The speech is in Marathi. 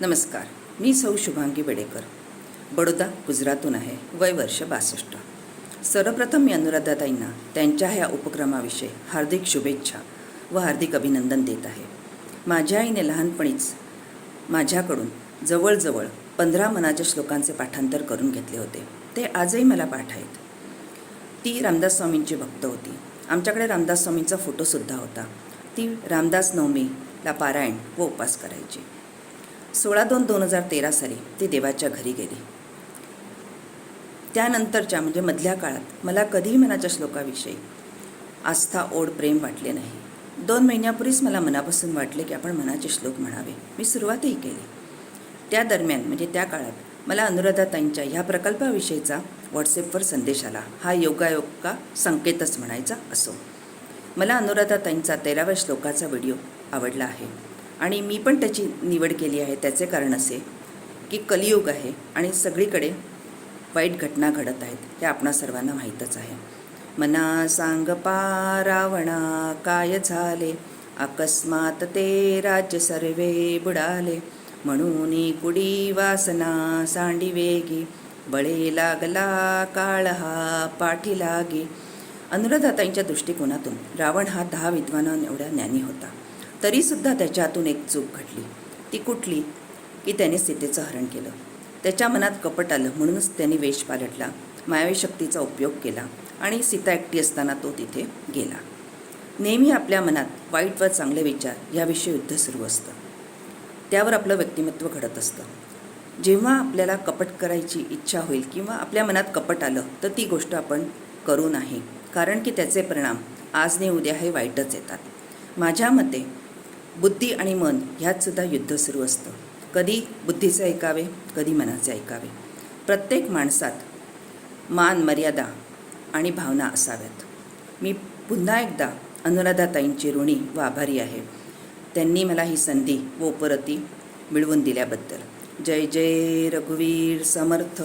नमस्कार मी सौ शुभांगी बेडेकर बडोदा गुजरातून आहे वय वर्ष बासष्ट. सर्वप्रथम मी अनुराधाताईंना त्यांच्या ह्या उपक्रमाविषयी हार्दिक शुभेच्छा व हार्दिक अभिनंदन देत आहे. माझ्या आईने लहानपणीच माझ्याकडून जवळजवळ पंधरा मनाच्या श्लोकांचे पाठांतर करून घेतले होते. ते आजही मला पाठ आहेत. ती रामदास स्वामींची भक्त होती. आमच्याकडे रामदास स्वामींचा फोटोसुद्धा होता. ती रामदास नवमीला पारायण व उपास करायची. सोळा दोन दोन हजार तेरा साली ती देवाच्या घरी गेली. त्यानंतरच्या म्हणजे मधल्या काळात मला कधीही मनाच्या श्लोकाविषयी आस्था ओढ प्रेम वाटले नाही. दोन महिन्यापूर्वीच मला मनापासून वाटले की आपण मनाचे श्लोक म्हणावे. मी सुरुवातही केली. त्या दरम्यान म्हणजे त्या काळात मला अनुराधाताईंच्या ह्या प्रकल्पाविषयीचा व्हॉट्सॲपवर संदेश आला. हा योगायोग का संकेतच म्हणायचा असो. मला अनुराधाताईंचा तेराव्या श्लोकाचा व्हिडिओ आवडला आहे. आणि मी पण त्याची निवड केली आहे त्याचे कारण असे की कलियुग आहे आणि सगळीकडे वाईट घटना घडत आहेत हे आपणा सर्वांना माहीतच आहे. मना सांग पा रावणा काय झाले? अकस्मात ते राज्य सर्वे बुडाले. म्हणून कुडी वासना सांडी वेगी बळे लागला काळ हा पाठी लागी. अनुराधाताईंच्या दृष्टिकोनातून रावण हा दहा विद्वानां एवढा ज्ञानी होता. तरीसुद्धा त्याच्या हातून एक चूक घडली. ती कुठली? की त्याने सीतेचं हरण केलं. त्याच्या मनात कपट आलं म्हणूनच त्याने वेश पालटला मायावी शक्तीचा उपयोग केला आणि सीता एकटी असताना तो तिथे गेला. नेहमी आपल्या मनात वाईट व चांगले विचार याविषयी युद्ध सुरू असतं. त्यावर आपलं व्यक्तिमत्व घडत असतं. जेव्हा आपल्याला कपट करायची इच्छा होईल किंवा आपल्या मनात कपट आलं तर ती गोष्ट आपण करू नाही. कारण की त्याचे परिणाम आज ने उद्या हे वाईटच येतात. माझ्या मते बुद्धी आणि मन ह्यातसुद्धा युद्ध सुरू असतं. कधी बुद्धीचे ऐकावे कधी मनाचे ऐकावे. प्रत्येक माणसात मान मर्यादा आणि भावना असाव्यात. मी पुन्हा एकदा अनुराधाताईंची ऋणी व आभारी आहे. त्यांनी मला ही संधी व उपरती मिळवून दिल्याबद्दल. जय जय रघुवीर समर्थ.